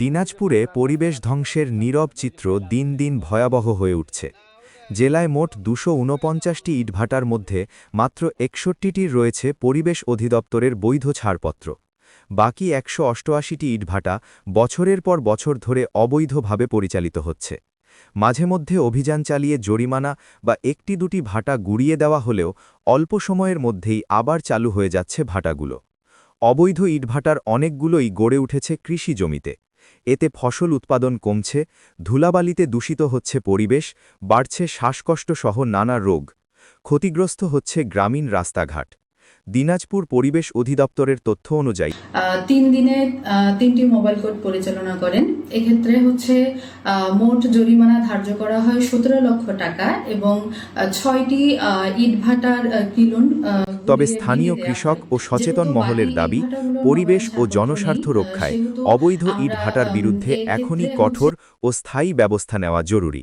দিনাজপুরে পরিবেশ ধ্বংসের নীরব চিত্র দিন দিন ভয়াবহ হয়ে উঠছে। জেলায় মোট দুশো ঊনপঞ্চাশটি ইটভাটার মধ্যে মাত্র একষট্টিটির রয়েছে পরিবেশ অধিদপ্তরের বৈধ ছাড়পত্র। বাকি একশো অষ্টআশিটি ইটভাটা বছরের পর বছর ধরে অবৈধভাবে পরিচালিত হচ্ছে। মাঝে মধ্যে অভিযান চালিয়ে জরিমানা বা একটি দুটি ভাটা গুড়িয়ে দেওয়া হলেও অল্প সময়ের মধ্যেই আবার চালু হয়ে যাচ্ছে ভাটাগুলো। অবৈধ ইটভাটার অনেকগুলোই গড়ে উঠেছে কৃষি জমিতে। এতে ফসল উৎপাদন কমছে, ধুলাবালিতে দূষিত হচ্ছে পরিবেশ, বাড়ছে শ্বাসকষ্টসহ নানা রোগ। ক্ষতিগ্রস্ত হচ্ছে গ্রামীণ রাস্তাঘাট। দিনাজপুর পরিবেশ অধিদপ্তরের তথ্য অনুযায়ী তিন দিনে তিনটি মোবাইল কোর্ট পরিচালনা করেন। এক্ষেত্রে হচ্ছে মোট জরিমানা ধার্য করা হয় সতেরো লক্ষ টাকা এবং ছয়টি ইটভাটার কিলুন তবে স্থানীয় কৃষক ও সচেতন মহলের দাবি পরিবেশ ও জনস্বার্থ রক্ষায় অবৈধ ইটভাটার বিরুদ্ধে এখনই কঠোর ও স্থায়ী ব্যবস্থা নেওয়া জরুরি।